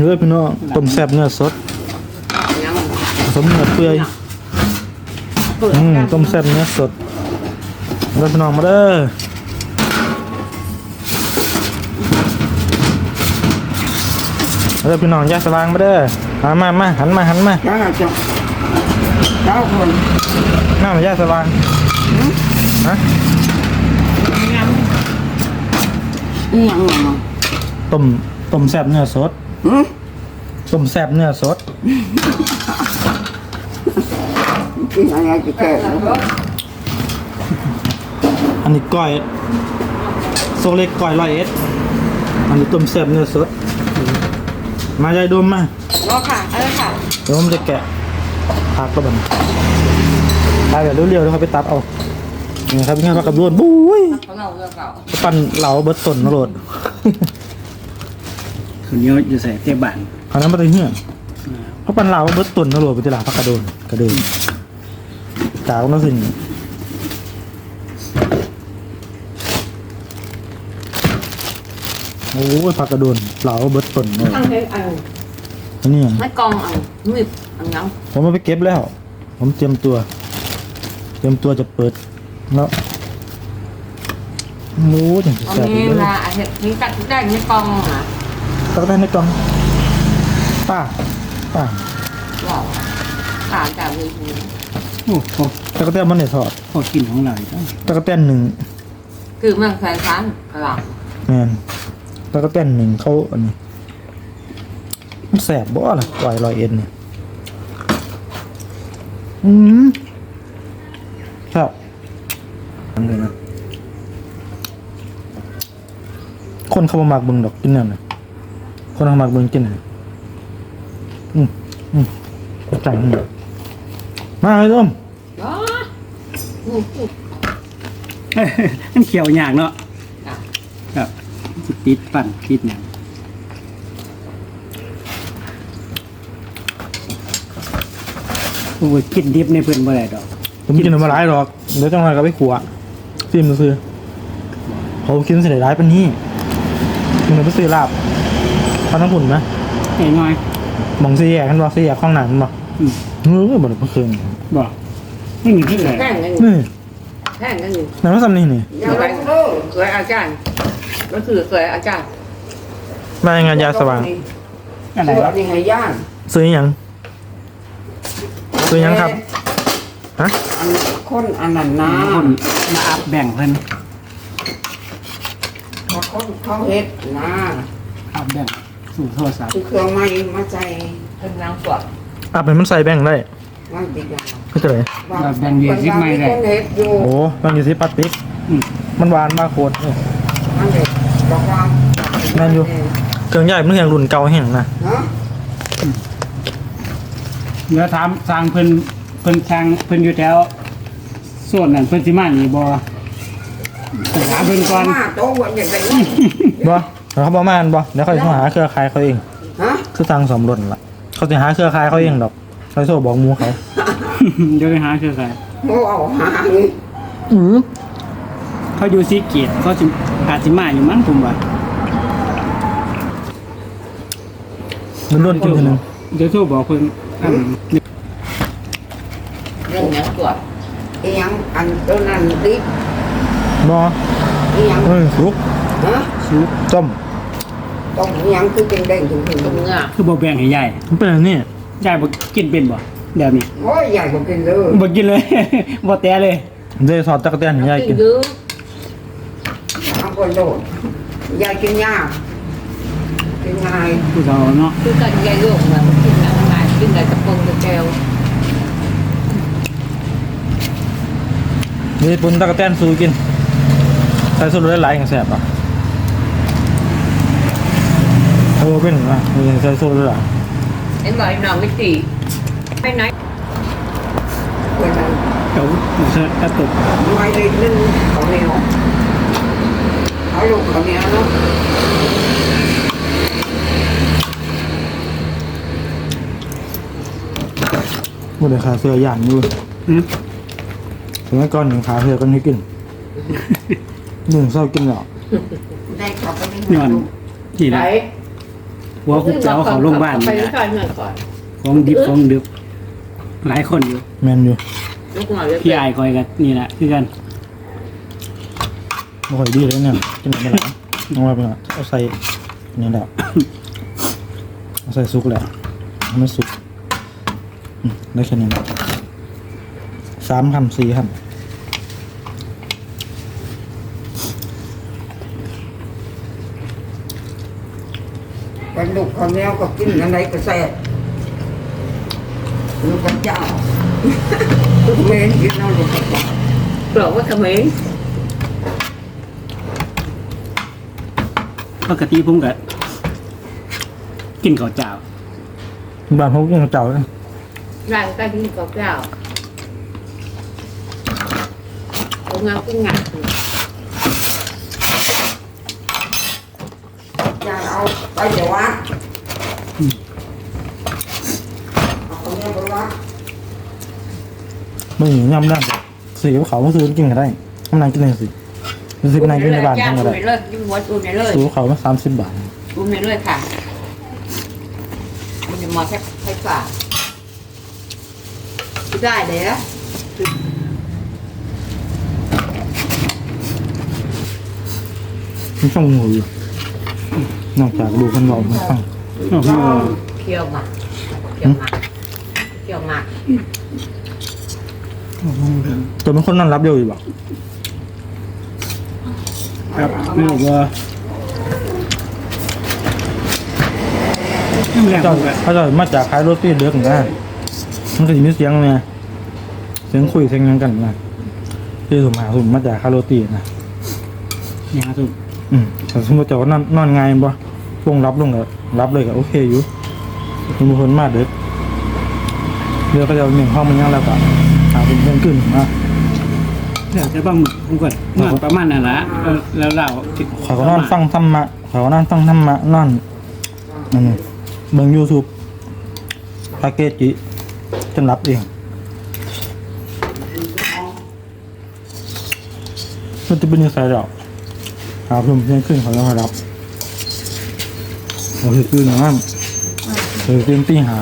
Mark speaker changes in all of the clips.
Speaker 1: เฮ้ยพี่น้องต้มแซ่บเนื้อสด
Speaker 2: ยัง
Speaker 1: ผสมเนื้อเปื่อย
Speaker 2: เปิด
Speaker 1: อืมต้มแซ่บเนื้อสดแล้วพี่น้องมาเด้อแล้วพี่น้องยาสว่างมาเด้อมามามาหันมาหันมา
Speaker 2: เจ้าจะเจ้าคน
Speaker 1: หน้ามายาสว่างฮะ
Speaker 2: ยังยังยัง
Speaker 1: ต้มต้มแซ่บเนื้อสด
Speaker 2: หืม
Speaker 1: ต้มแซ่บเนื้อสด
Speaker 2: กินอะไรจะแก่
Speaker 1: อันนี้ก้อยโซเล็กก้อยร้อยเอ็ดอันนี้ต้มแซ่บเนื้อสด มายายดมมา
Speaker 2: รอค่ะเออค่ะ
Speaker 1: เดี๋ยวผมจะแกะผักก็บันตายแบบเรียวๆแล้วเขาไปตัดเอานี่ครับงานผักกับรวนบุ้ย
Speaker 2: เขาเงาเรื่องเก่า
Speaker 1: ปั่นเหลาเบิดต้นนะโรด
Speaker 3: ข้าวเหนียวจะใส่เตี้ยบัน
Speaker 1: เอานั้นมาตีเหี้ยเขาปั่นเหลาเบิดต้นนะโรดไปตลาดผักกระโดนกระเดินกาวนั่นสิโอ้ยผักกระโดนเหลาเบิดต้นเลย
Speaker 2: ตั้งใจเอา
Speaker 1: อันนี้
Speaker 2: ไม่กองเอามีดอันยัง
Speaker 1: ผมมาไปเก็บแล้ว ผมเตรียมตัว เตรียมตัวจะเปิดแล้วโอ้ยจังสิ
Speaker 2: เอา
Speaker 1: แซ่บ
Speaker 2: มี
Speaker 1: เลย
Speaker 2: มาเห็ดนี้ตัดได้ไม่กองอะ
Speaker 1: ตั กได้ในกล่องป้าป้า
Speaker 2: ว้าวขาจากมีหู
Speaker 3: โอ้พอ
Speaker 1: ตะกะแตนมันเนี่ยทอด
Speaker 3: พอกินของเราอีกแล้ว
Speaker 1: ตะกะแตนหนึ่ง
Speaker 2: คือมันใส่ซ้านกระหล่
Speaker 1: แมนตะกะแตนหนึ่งเขาอันนี้มันแสบบ่ล่ะปล่อยรอยเอ็นเนี่ยอืมครับอันนี้นะคนเขามามักเบิ่งดอกกินนั่นน่ะ คนเขามักเบิ่งกินน่ะอืมอืมใจมึงมาเลยต้มำ
Speaker 2: ว้าหูหู
Speaker 3: มันเขียวยากเนาะ
Speaker 2: อะ
Speaker 3: ครับสิติดปั่นติดหยังโอ้ยกินดิบในเพื่อนบ่ได้ดอก
Speaker 1: ผมกินมาหลายหรอกเดี๋ยวจังหวะก็ไปขัวซิมซื้อเขากินเสร็จร้ายเป็นนี่มึงเลยไปซื้อลาบ เขาต้องหุ่นไหม
Speaker 3: ไอ้น้อย
Speaker 1: มองซีแยกกันบอกซีแยกข้างหนังบอก
Speaker 3: อืม
Speaker 1: เฮ้ยบ่ได้เพิ่งคืน
Speaker 3: บอกไม่มีที่ไหน
Speaker 2: แท่งกันอยู่
Speaker 1: นี่
Speaker 2: แท่งกันอยู่
Speaker 1: ไหนว่าซ้ำนี่นี่
Speaker 2: ยังไงเคยอาจารย์ก็คือเคยอาจารย์
Speaker 1: มางานยาสว่าง
Speaker 3: อะไร
Speaker 2: ตัว
Speaker 3: วะ
Speaker 2: นี้ให้ย่าง
Speaker 1: ซื้อหยังซื้อหยังครับฮะ
Speaker 2: อันคนอันนั้นนะ
Speaker 3: คนมาอัพแบ่งเพิ่น
Speaker 2: มาคนเขาเฮ็ดนะ
Speaker 3: อัพแบ่ง สู่โทรศัพท์
Speaker 2: คือเครื่องไม้มาใส่เป็นนางสวด
Speaker 1: อะเป็นมันใส่แบ่งได้
Speaker 2: มันติดยา
Speaker 1: ไม่เป็นไร
Speaker 3: เราแบ่งเยีซิปไม่ได้
Speaker 2: คนเฮ็ดอยู่
Speaker 1: โอ้บางอยู่ที่ปัดติ๊ก
Speaker 3: อืม
Speaker 1: มันหวานมากโคตรเนี่ย
Speaker 2: มันเด็กบอกว่า
Speaker 1: แม่นอยู่เครื่องใหญ่มันเครื่องรุ่นเก่าแห่งนะ
Speaker 2: ฮะ
Speaker 3: เดี๋ยวถามสร้างเพิ่นเพิ่นสร้างเพิ่นอยู่แถวส่วนนั้นเพิ่นสิมานี่บ่ไปหาเพิ่นก่อน
Speaker 2: มาโตวันอย่างไรนี่
Speaker 1: บ่แล้ว เขาบอกมาอันบ่เดี๋ยวเขาจะหาเครือข่ายเขาเอง
Speaker 2: ฮะ
Speaker 1: คือทางสมรสล่ะ เขาจะหาเครือข่ายเขาเองดอกเขาโซ่บอกหมูเขา
Speaker 3: เดี๋ยวไปหาคือใคร
Speaker 2: โมเอาหานี่
Speaker 1: อือ
Speaker 3: เขาอยู่สีเกียรติเขาสิอาจสิมาอยู่มั้งผมว่า
Speaker 1: มันร่นกินทีนึง
Speaker 3: เดี๋ยวโทรบอกเพิ่นอัน
Speaker 2: เรื่องนี้สวดอีหยังอันตัวนั้นดิบ
Speaker 1: บ่
Speaker 2: อีหยัง
Speaker 1: เอ้ยสุก
Speaker 2: ฮะ
Speaker 3: ซุป
Speaker 1: ต้ม
Speaker 2: ต้องอีหยังคือเป็นเด้งถึงถึงตรงเนี้ย
Speaker 3: คือบ่แบ่งให้ยาย
Speaker 1: มันเป็นอันนี้
Speaker 3: ยายบ่กินเป็นบ่เดี๋ยวนี้
Speaker 2: โอ้ยใหญ่กว่ากินเลย
Speaker 3: บ่กินเลย บ่แตะเลย
Speaker 1: เดยวสอดตะกะแตนให้ยายกิน
Speaker 2: ดื้อเอาไปโดดยายกินยากกินง่าย
Speaker 3: ผู้สาวเนาะ
Speaker 2: คือกันยายโยกเหมือนกินง่ายกินได้ตะปงตะแก้ว
Speaker 1: มีปุ่นตะกะแตนสู้กิน ใส่สูตรหลายๆกันแซ่บอะ โอ้เป็นอะมีใส่สูตรหลาย
Speaker 2: เห็นบอกไอ้น้องไม่ตีไปไหนวันนั้น
Speaker 3: เดี๋ยวเสิร์ชกระตุก
Speaker 2: ไม่ได้นึ่งเขาเหนียวเขาลูกเขาเหนียวเนาะ
Speaker 1: หมดเลยขาเสื้อย่างอยู่
Speaker 3: หึ
Speaker 1: สมัยก่อนหนึ่งขาเสื้อกันให้กินหนึ่งเศร้ากินแล้ว
Speaker 2: ได้เขาไป
Speaker 3: ย้อนที่
Speaker 2: ไหน
Speaker 3: ละ หัวคุกเจ้าเขาโรงพยาบาล
Speaker 4: ไป
Speaker 3: นี่
Speaker 4: ที่
Speaker 3: นะ
Speaker 4: ซอยเมืองก่อน
Speaker 3: ของดิบของดึบหลายคนอยู่
Speaker 1: แมนอยู่
Speaker 4: ลูกหน่อยเลย
Speaker 3: พี่ไอ้คอยกันนี่แหละคือกัน
Speaker 1: ไม่ค่อยดีเลยเนี่ยกินไม่ได้เอามาเป็นว่าเอาใส่นี่แหละเอาใส่ซุกแหละเอาไม่สุกอืมได้แค่นี้แหละสามคำสี่ค
Speaker 2: กระดูกข้าวเหนียวก็กินอะไรก็แซ่บลูกกระเจ้าลูกเมนกินเอาลูกกระเจ้า
Speaker 4: บอกว่าเขมร
Speaker 3: ปกติผมก็กินข้าวเจ้าำ
Speaker 1: บ้านเขากินข้าวเจ้าเลย
Speaker 4: ร่างกายดีกว่าเจ้าเอางานกุ้งงาน
Speaker 2: อย่าเอา ไปเดี๋ยววัดเอาข้าวเหนียวไปวัด
Speaker 1: ไม่มีย่ำได้สีกับเขาไม่ซื้อกินก็ได้กำลังกินเลยสิซื้อไปนั่งกินในบ้าน
Speaker 4: ย่า
Speaker 1: ทำ
Speaker 4: ง
Speaker 1: ก็
Speaker 4: ดู
Speaker 1: ได้
Speaker 4: ในเลิศยิ่งวัดดูในเลิศ
Speaker 1: ซื้อกับเขามาสามสิบบาท
Speaker 4: ดูในเลิศค่ะมันจะมาแค่ไฟฟ้าได้เลยนะ
Speaker 1: มันช่องหูอยู่ นอกจากดูคนบอกมันฟัง
Speaker 3: โอ้โห
Speaker 4: เคี่ยวหมากเคี่ยวหมากเคี่ยวหมาก
Speaker 1: ตัวเป็นคนนั่นรับเดียวอยู่บ่
Speaker 3: ครับไม่รู้ว่าไม่แรง
Speaker 1: เจ้า
Speaker 3: ผมก็
Speaker 1: เขาจะมาจากขายโรตีเดือกนะมันก็จะมีเสียงเนี่ยเสียงคุยเสียงหยังกันนะที่สมหาสมมาจากคาโรตีนะ
Speaker 3: เนี่ยครับทุก
Speaker 1: อืมแต่สมมติเจ้าว่านอนนอนไงายบ่ ลงรับลงก็รับเลยก็โอเคอยู่มีคนมาเด็กเดี๋ยวก็จะเอาหนึ่งห้องมันยังแล้วก็หาเป็นเพื่อนขึ้นมา
Speaker 3: เดี๋ยวจะบ้างผมก่อนนอนประมาณนั้นละเออแล้วเรา
Speaker 1: ขอยก็นอนฟังธรรมะขอยก็นอนฟังธรรมะนอนอืมเบิ่งยูทูบพาเกจิจนรับเองมันจะเป็นยังไงดอกหาเพิ่มเพิ่มขึ้นเขาต้องมารับโอ้ยตื่นนะเออตื่นตีหา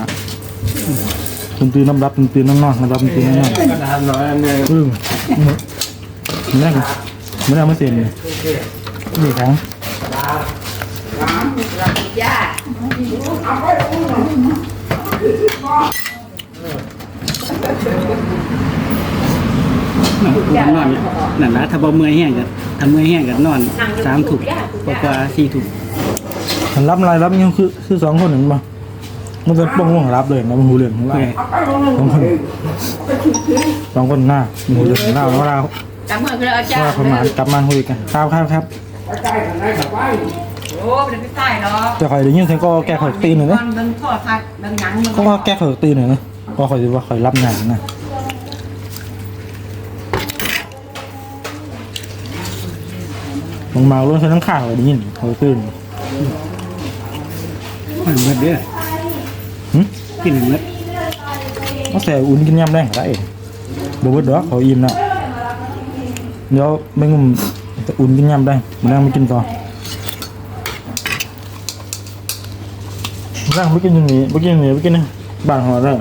Speaker 1: ตื่นตื่นน้ำรับตื่นตื่นน้ำนอนน้ำรับตื่นตื่นน้ำนอน
Speaker 3: กระดานน้อยอันนึง
Speaker 1: อืมไม่ได้ไม่ได้ไม่เซ็นเลยนี่ครั้ง
Speaker 4: เราญาติ
Speaker 3: นอนนอนนั่นละถ้าบ่เมื่อยแห้งกันถ้าเมื่อยแห้งกันนอนสามถุกกว่าสี่ถุก
Speaker 1: มันรับอะไรรับยังคือคือสองคนหนึ่งป่ะมันเป็นป้องว่องรับเลยนะมันหูเหลืองของเราสองคนสองคนหน้ามันหูเหลืองของเราแล้วเรา
Speaker 4: จำเมื่อคืออาจาร
Speaker 1: ว่า
Speaker 4: ย์
Speaker 1: เขามากลับมาคุยกันครับครับครับ
Speaker 2: ไปใกล้กันได้กับไป
Speaker 4: โอ้เป็นพี่ใต้เนาะ
Speaker 1: จะคอยได้ยินเสียงก็แก้ข่อยตีหน่อยนะ
Speaker 4: เบิ่งทอดทัดเบิ่งหนัง
Speaker 1: ก็ว่าแก้ข่อยตีหน่อยนะก็ข่อยจะว่าข่อยรับงานนะลงมาล้วนใช้ทั้งข้างเลยได้ยินข่อยตื่น
Speaker 3: มันเบิดเด้อ
Speaker 1: หึ
Speaker 3: กินเบิด
Speaker 1: เขาใส่อุ่นกินยำแรงก็ได้บวชดอกเขาอิ่มแล้วเดี๋ยวไม่งุ่มจะอุ่นกินยำได้มานั่งไม่กินต่อนั่งไม่กินอย่างนี้ไม่กินอย่างนี้ไม่กินนะบ้านของเราได้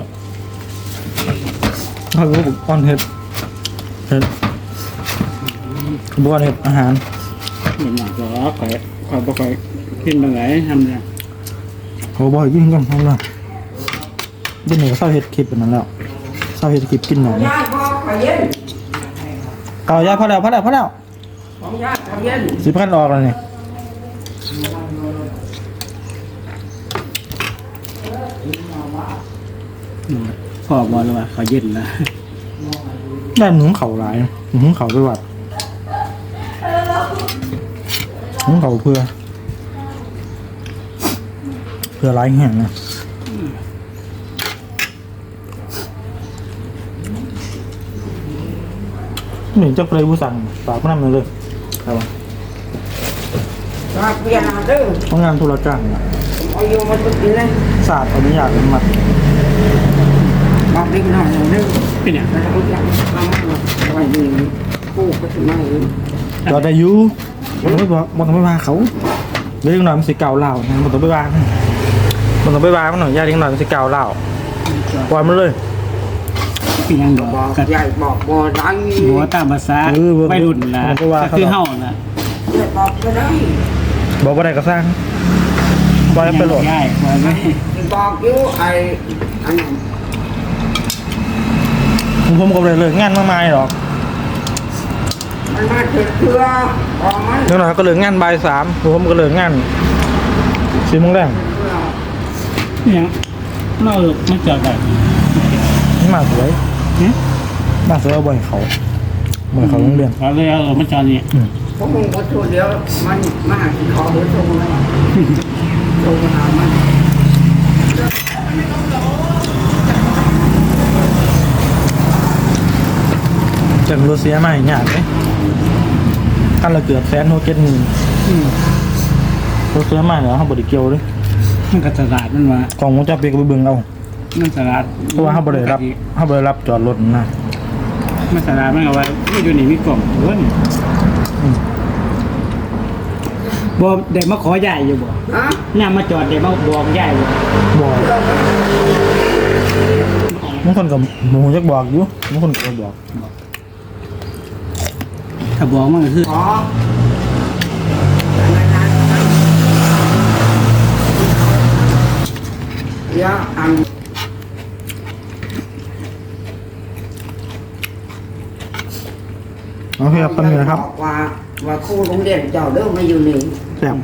Speaker 1: เขาก็บอกอ้อนเห็ดเห็ดบอกอ้อนเห็ดอาหาร
Speaker 3: เหมือนหนังก็คอยคอยบ่คอยกินบางไหนทำเนี่ย
Speaker 1: เขาบอกให้กินกันทำเลยเดี๋ยวนี้ก็เศร้าเห็ดคลิปแบบนั้นแล้วเศร้าเห็ดคลิปกินหน่อย
Speaker 2: ย่าพ่อขยัน
Speaker 1: เก่ายาพอแล้วพอแล้วพอแล้ว
Speaker 2: ของย่าขยัน
Speaker 1: สิบพันออกแล้วเนี่ย
Speaker 3: พอบอกเลยว่าเขาเย็นนะ
Speaker 1: ได้หนุงเข่าหลายหนุงเข่าไปวัดหนุงเข่าเพื่อ เพื่อหลายแห่งนะหนึ่งเจ้าเลยผู้สั่งฝากพนันมาเลยครับ
Speaker 2: มาเปลี่ยนมาเด้อ
Speaker 1: เพราะงานธุรการนะ
Speaker 2: เอาอยู่มาตุกินเลย
Speaker 1: ศาสตร์อนุญาตเป็นมัด
Speaker 2: มาบิ๊กหน่อยเด้อ
Speaker 3: เป็นอย่าง
Speaker 2: แล้วก็ยังเอามาไว้นี่กู้ก็ถึงมาเอง
Speaker 1: จอดได้อยูมันไม่บอกมันไม่ว่าเขาเรื่องหน่อยมันสิเก่าเหล่านะมันต้องไปว่า มันต้องไปวางมันหน่อยยาทิ้งหน่อยมันจะกาวเหล้าปล่อยมันเลย
Speaker 3: เป็นยังดอก
Speaker 2: บอก
Speaker 3: ก็
Speaker 2: ใหญ่บอกบ่ได้
Speaker 3: บัวตามภาษา
Speaker 1: เออบ่
Speaker 3: วัยรุ่นนะ
Speaker 1: มันก็ว่า
Speaker 3: ก็
Speaker 1: เขา
Speaker 3: คือเฮาน่ะ
Speaker 2: ใหญ่บอกก็ได้
Speaker 1: บอกว่าได้ก็สร้างปล่อยมันไปโหลด
Speaker 3: ง่ายปล่อยไว้
Speaker 2: บอกอยู่ไอ้อันนั้น
Speaker 1: ผมก็เลยเลิกงานมากมายหรอก
Speaker 2: มันมาถึงเพื่อออกมา
Speaker 1: เดี๋ยวหน่อยก็เลิกงานบ่ายสามผมก็เลิกงานสี่โมงแรง
Speaker 2: เพื่อ
Speaker 3: ยังเราไม่เจอกัน
Speaker 1: นี่มาสวย
Speaker 3: เนี่ย
Speaker 1: มาสวยเอาบ่อยเขาบ่อยเขาโรงเรียน
Speaker 3: เราเลยเอามาจอนี่
Speaker 2: พวกมึงก็โทรเดียวมันมาขอเบอร์โทรมาโทรมาหามัน
Speaker 1: จากรัสเซียมาอย่างเงี้ยเลยกันละเกือบแสนโฮเก็ตหนึ่ง
Speaker 3: อืม
Speaker 1: รัสเซียมาเหรอเขาบริเกียวเลย
Speaker 3: มันก็ตลาดมันว่าก
Speaker 1: ล่องวงจรปิดก็ไปเบิ่งเอา
Speaker 3: มันตลาด
Speaker 1: เพราะว่าเขาบริรับเขาบริรับจอดรถนะ
Speaker 3: มันตลาดมันก็ว่าไม่อยู่นี่มีกล่องเว้ยบ่ได้มาขอใหญ่อยู่บ่
Speaker 2: ฮะ
Speaker 3: ย่ามาจอดได้มาบอกใหญ่บ่
Speaker 1: บอกบางคนกับหมูจักบอกอยู่บางคนก็บอก
Speaker 3: ถ้าบอกมันก็คือ
Speaker 2: ขออันนั้นนะเดี๋ ยวอัน
Speaker 1: โอเคครับตอนนี้นะครับ
Speaker 2: ว่าว่าครูโรงเรียนเจ้าเด้อมาอยู่นี่
Speaker 1: แซ่บ